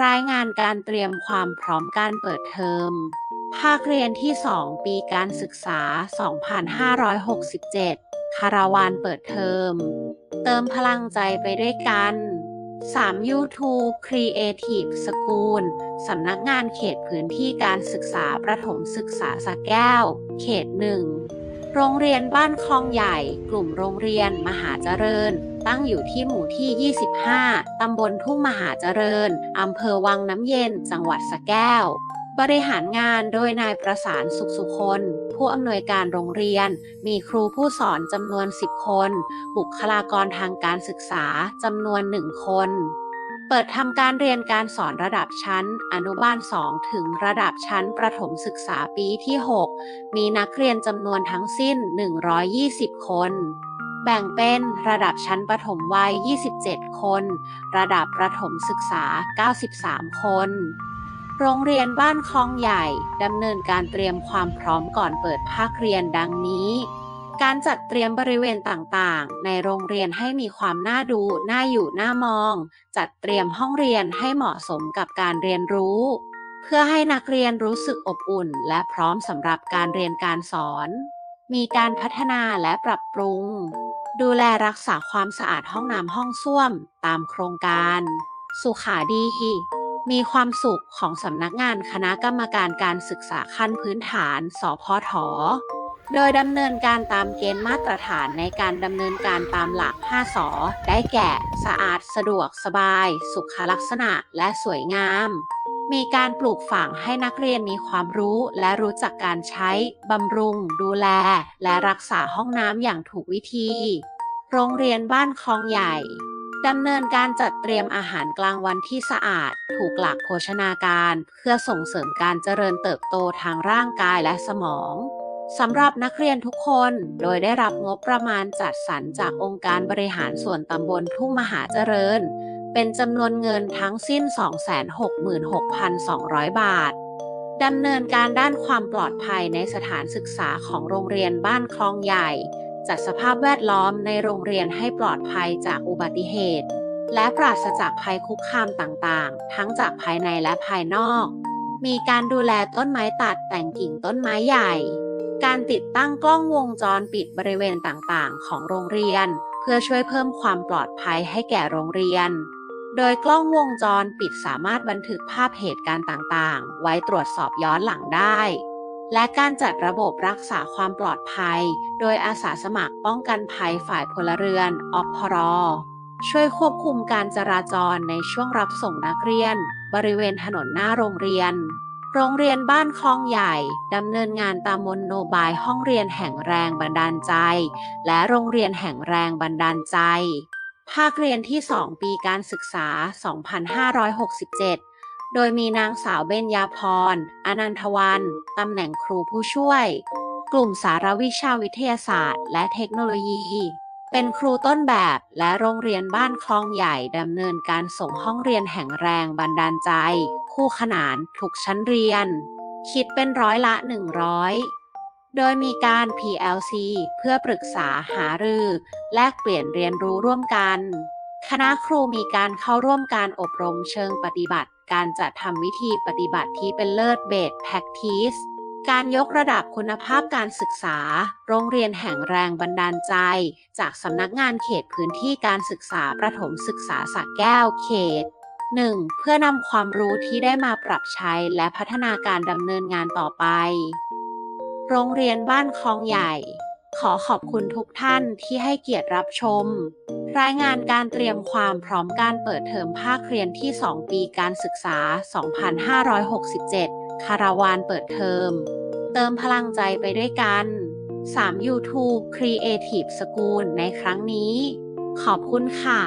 รายงานการเตรียมความพร้อมการเปิดเทอม ภาคเรียนที่ 2 ปีการศึกษา 2567 คาราวานเปิดเทอม เติมพลังใจไปด้วยกัน 3 YouTube Creative School สำนักงานเขตพื้นที่การศึกษาประถมศึกษาสักแก้ว เขตหนึ่ง โรงเรียนบ้านคลองใหญ่ กลุ่มโรงเรียนมหาเจริญ ตั้งอยู่ที่หมู่ที่ 25 ตำบลทุ่งมหาเจริญ อำเภอวังน้ำเย็น จังหวัดสะแก้ว บริหารงานโดยนายประสานสุขสุคน ผู้อำนวยการโรงเรียน มีครูผู้สอนจำนวน 10 คน บุคลากรทางการศึกษาจำนวน 1 คนเปิดทำการเรียนการสอนระดับชั้น อนุบาล 2 ถึงระดับชั้นประถมศึกษาปีที่ 6 มีนักเรียนจำนวนทั้งสิ้น 120 คน แบ่งเป็นระดับชั้นประถมวัย 27 คน ระดับประถมศึกษา 93 คน โรงเรียนบ้านคลองใหญ่ดำเนินการเตรียมความพร้อมก่อนเปิดภาคเรียนดังนี้ การจัดเตรียมบริเวณต่างๆ ในโรงเรียนให้มีความน่าดู น่าอยู่ น่ามอง จัดเตรียมห้องเรียนให้เหมาะสมกับการเรียนรู้ เพื่อให้นักเรียนรู้สึกอบอุ่น และพร้อมสำหรับการเรียนการสอนมีการพัฒนาและปรับปรุง ดูแลรักษาความสะอาดห้องน้ำห้องส้วมตามโครงการ สุขาดี มีความสุขของสำนักงานคณะกรรมการการศึกษาขั้นพื้นฐาน สพทโดยดำเนินการตามเกณฑ์มาตรฐานในการดำเนินการตามหลัก 5สอได้แก่ สะอาด สะดวก สบาย สุขลักษณะ และสวยงาม มีการปลูกฝังให้นักเรียนมีความรู้และรู้จักการใช้ บำรุง ดูแล และรักษาห้องน้ำอย่างถูกวิธี โรงเรียนบ้านคลองใหญ่ดำเนินการจัดเตรียมอาหารกลางวันที่สะอาด ถูกหลักโภชนาการ เพื่อส่งเสริมการเจริญเติบโตทางร่างกายและสมองสำหรับนักเรียนทุกคน โดยได้รับงบประมาณจัดสรรจากองค์การบริหารส่วนตำบลทุ่งมหาเจริญ เป็นจำนวนเงินทั้งสิ้น 266,200 บาทดำเนินการด้านความปลอดภัยในสถานศึกษาของโรงเรียนบ้านคลองใหญ่ จัดสภาพแวดล้อมในโรงเรียนให้ปลอดภัยจากอุบัติเหตุ และปราศจากภัยคุกคามต่างๆ ทั้งจากภายในและภายนอก มีการดูแลต้นไม้ตัดแต่งกิ่งต้นไม้ใหญ่ การติดตั้งกล้องวงจรปิดบริเวณต่างๆ ของโรงเรียน เพื่อช่วยเพิ่มความปลอดภัยให้แก่โรงเรียน โดยกล้องวงจรปิดสามารถบันทึกภาพเหตุการณ์ต่างๆ ไว้ตรวจสอบย้อนหลังได้ และการจัดระบบรักษาความปลอดภัย โดยอาสาสมัครป้องกันภัยฝ่ายพลเรือนอพรช่วยควบคุมการจราจรในช่วงรับส่งนักเรียน บริเวณถนนหน้าโรงเรียน โรงเรียนบ้านคลองใหญ่ดำเนินงานตามมนโนบายห้องเรียนแห่งแรงบันดาลใจ และโรงเรียนแห่งแรงบันดาลใจ ภาคเรียนที่ 2 ปีการศึกษา 2567 โดยมีนางสาวเบญญาพร อนันทวัน ตำแหน่งครูผู้ช่วย กลุ่มสารวิชาวิทยาศาสตร์ และเทคโนโลยี เป็นครูต้นแบบและโรงเรียนบ้านคลองใหญ่ดำเนินการส่งห้องเรียนแห่งแรงบันดาลใจ คู่ขนานทุกชั้นเรียน คิดเป็นร้อยละ 100 โดยมีการ PLC เพื่อปรึกษาหารือ แลกเปลี่ยนเรียนรู้ร่วมกัน คณะครูมีการเข้าร่วมการอบรมเชิงปฏิบัติ การจัดทำวิธีปฏิบัติที่เป็นเลิศเบสแพ็กทีสการยกระดับคุณภาพการศึกษา โรงเรียนแห่งแรงบันดาลใจ จากสำนักงานเขตพื้นที่การศึกษาประถมศึกษาสักแก้วเขต 1. เพื่อนำความรู้ที่ได้มาปรับใช้และพัฒนาการดำเนินงานต่อไป โรงเรียนบ้านคลองใหญ่ ขอขอบคุณทุกท่านที่ให้เกียรติรับชม รายงานการเตรียมความพร้อมการเปิดเทอมภาคเรียนที่ 2 ปีการศึกษา 2567 คาราวานเปิดเทอม เติมพลังใจไปด้วยกัน 3 YouTube Creative School ในครั้งนี้ ขอบคุณค่ะ